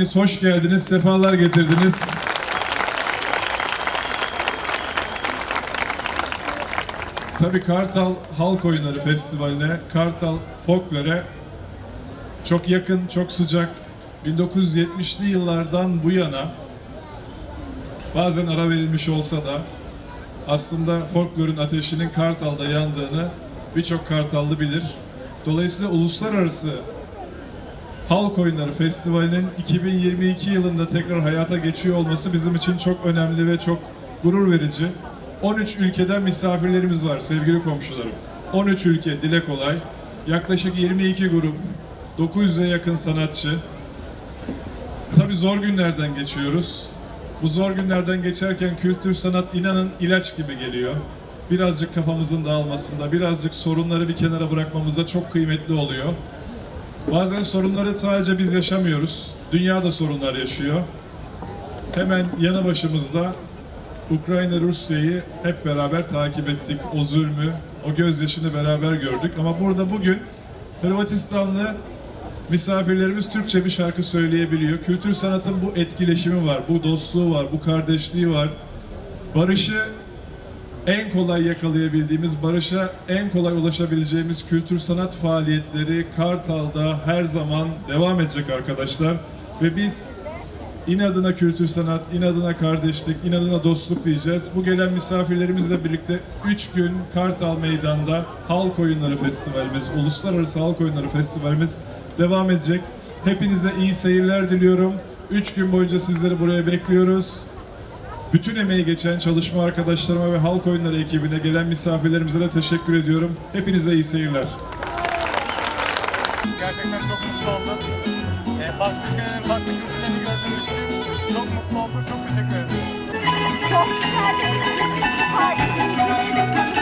Hepiniz hoş geldiniz, sefalar getirdiniz. Tabii Kartal Halk Oyunları Festivali'ne, Kartal Folklore çok yakın, çok sıcak. 1970'li yıllardan bu yana bazen ara verilmiş olsa da aslında folklorun ateşinin Kartal'da yandığını birçok Kartallı bilir. Dolayısıyla uluslararası Halk Oyunları Festivali'nin 2022 yılında tekrar hayata geçiyor olması bizim için çok önemli ve çok gurur verici. 13 ülkeden misafirlerimiz var sevgili komşularım. 13 ülke dile kolay. Yaklaşık 22 grup, 900'e yakın sanatçı. Tabii zor günlerden geçiyoruz. Bu zor günlerden geçerken kültür sanat inanın ilaç gibi geliyor. Birazcık kafamızın dağılmasında, birazcık sorunları bir kenara bırakmamızda çok kıymetli oluyor. Bazen sorunları sadece biz yaşamıyoruz. Dünya da sorunlar yaşıyor. Hemen yanı başımızda Ukrayna Rusya'yı hep beraber takip ettik. O zulmü, o gözyaşını beraber gördük. Ama burada bugün Hırvatistanlı misafirlerimiz Türkçe bir şarkı söyleyebiliyor. Kültür sanatın bu etkileşimi var, bu dostluğu var, bu kardeşliği var. Barışı en kolay yakalayabildiğimiz, barışa en kolay ulaşabileceğimiz kültür sanat faaliyetleri Kartal'da her zaman devam edecek arkadaşlar. Ve biz inadına kültür sanat, inadına kardeşlik, inadına dostluk diyeceğiz. Bu gelen misafirlerimizle birlikte 3 gün Kartal Meydan'da Halk Oyunları Festivalimiz, Uluslararası Halk Oyunları Festivalimiz devam edecek. Hepinize iyi seyirler diliyorum. 3 gün boyunca sizleri buraya bekliyoruz. Bütün emeği geçen çalışma arkadaşlarıma ve halk oyunları ekibine gelen misafirlerimize de teşekkür ediyorum. Hepinize iyi seyirler. Gerçekten çok mutlu oldum. E, farklı ülkelerin farklı kültürlerini gördüğümüz için çok mutlu olduk. Çok teşekkür ederim. Çok güzel bir etkinlik. Tanımış